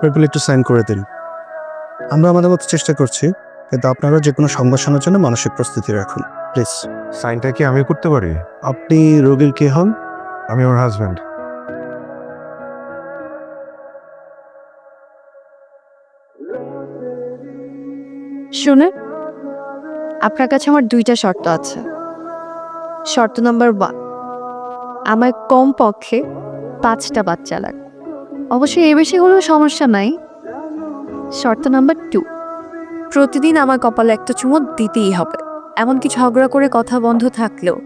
পেপারগুলো একটু সাইন করে দিন। আমরা আমাদের মতো চেষ্টা করছি কিন্তু আপনারা যে কোনো সংবাসনের জন্য মানসিক প্রস্তুতি রাখুন। প্লিজ সাইনটা কি আমি করতে পারি? আপনি রোগীর কে হন? আমি ওর হাজব্যান্ড শুনে আপনার কাছে আমার দুইটা শর্ত আছে। শর্ত নাম্বার ওয়ান আমার কম পক্ষে পাঁচটা বাচ্চা লাগবে অবশ্যই এ বেশি কোনো সমস্যা নাই। শর্ত নাম্বার টু প্রতিদিন আমার কপালে একটা চুমো দিতেই হবে। এমনকি ঝগড়া করে কথা বন্ধ থাকলেও।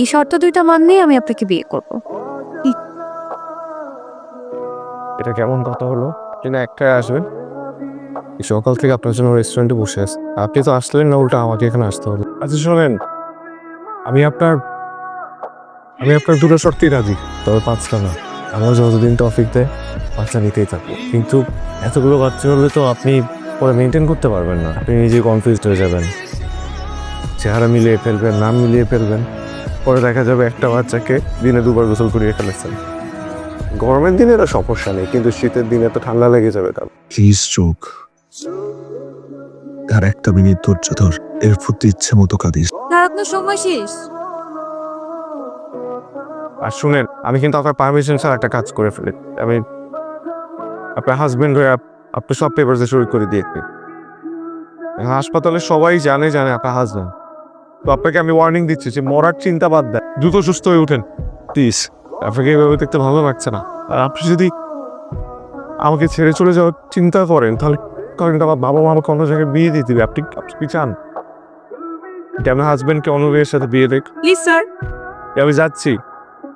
এই শর্ত দুইটা মানলেই আমি আপনাকে বিয়ে করব। এটা কেমন কথা হলো? কিনা একটা আসবে সকাল থেকে আপনার জন্য রেস্টুরেন্টে বসে আছে। আপনি তো আসলেন না উল্টা আমাকে এখানে আসতে হলো আচ্ছা শোনেন। আমি আপনার আমি আপনার দুটো শর্তেই রাজি। তবে পাঁচটা না। আমার যতদিন টপিক দেয় বাচ্চা নিতেই থাকব। কিন্তু এতগুলো বাচ্চা হলে তো আপনি পরে মেনটেন করতে পারবেন না। আপনি নিজে কনফিউজড হয়ে যাবেন। চেহারা মিলিয়ে ফেলবেন নাম মিলিয়ে ফেলবেন। পরে দেখা যাবে একটা বাচ্চাকে দিনে দুবার গোসল করিয়ে ফেলেছেন। গরমের দিনে এটা সমস্যা নেই কিন্তু শীতের দিনে তো ঠান্ডা লেগে যাবে তার। প্লিজ চোখ। আর একটা মিনিট ধৈর্য ধর। এর প্রতি ইচ্ছে মতো কাঁদিস। আপনার সময় শেষ। আর শুনেন আমি কিন্তু আপনার পারমিশন ছাড়া একটা কাজ করে ফেলি। আমি আপনার হাজবেন্ড হয়ে আপ- আপনার সব পেপারসে শুরু করে দিয়েছি হাসপাতালে সবাই জানে জানে আপনার হাজবেন্ড তো আপনাকে আমি ওয়ার্নিং দিচ্ছি যে মরার চিন্তা বাদ দেয় দ্রুত সুস্থ হয়ে ওঠেন প্লিজ আপনাকে এইভাবে দেখতে ভালো লাগছে না। আর আপনি যদি আমাকে ছেড়ে চলে যাওয়ার চিন্তা করেন তাহলে কারণ আমার বাবা মা আমাকে অন্য জায়গায় বিয়ে দিয়ে দিবে। আপনি আপনি কি চান? যে আমার হাজবেন্ডকে অন্য মেয়ের সাথে বিয়ে দেখ? প্লিজ স্যার আমি যাচ্ছি।